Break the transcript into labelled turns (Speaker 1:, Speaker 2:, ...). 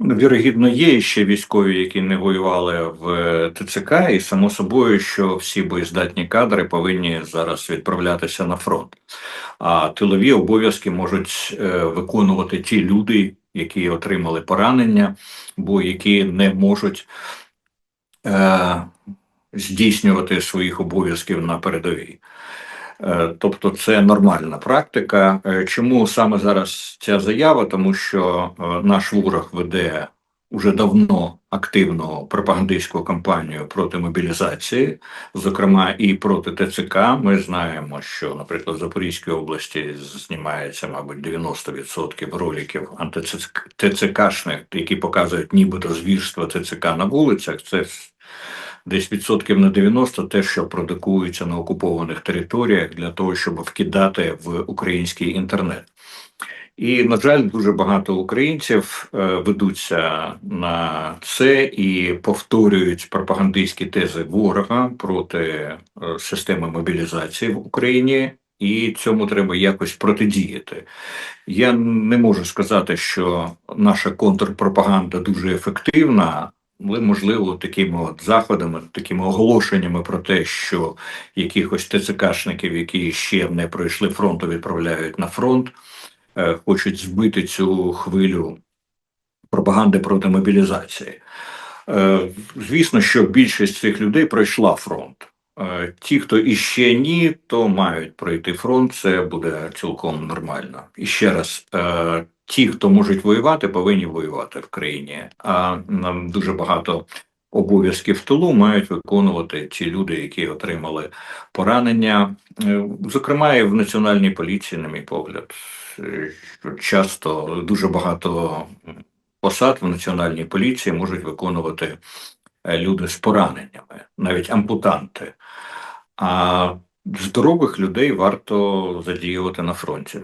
Speaker 1: Вірогідно, є ще військові, які не воювали в ТЦК, і само собою, що всі боєздатні кадри повинні зараз відправлятися на фронт. А тилові обов'язки можуть е, виконувати ті люди, які отримали поранення, бо які не можуть е, здійснювати своїх обов'язків на передовій. Е, Тобто це нормальна практика. Е, Чому саме зараз ця заява? Тому що е, наш ворог веде уже давно активну пропагандистську кампанію проти мобілізації, зокрема і проти ТЦК. Ми знаємо, що, наприклад, в Запорізькій області знімається, мабуть, 90% роликів антиТЦКшних, які показують нібито звірства ТЦК на вулицях. Це десь відсотків на 90 те, що продукується на окупованих територіях для того, щоб вкидати в український інтернет. І, на жаль, дуже багато українців е, ведуться на це і повторюють пропагандистські тези ворога проти е, системи мобілізації в Україні, і цьому треба якось протидіяти. Я не можу сказати, що наша контрпропаганда дуже ефективна, але, можливо, такими от заходами, такими оголошеннями про те, що якихось ТЦКшників, які ще не пройшли фронту, відправляють на фронт, е, хочуть збити цю хвилю пропаганди проти мобілізації. Е, Звісно, що більшість цих людей пройшла фронт. Ті, хто іще ні, то мають пройти фронт, це буде цілком нормально. І ще раз, е, ті, хто можуть воювати, повинні воювати в країні. А нам дуже багато обов'язків в тилу мають виконувати ті люди, які отримали поранення, Е, зокрема, і в національній поліції, на мій погляд, часто дуже багато посад в національній поліції можуть виконувати люди з пораненнями, навіть ампутанти. А здорових людей варто задіювати на фронті.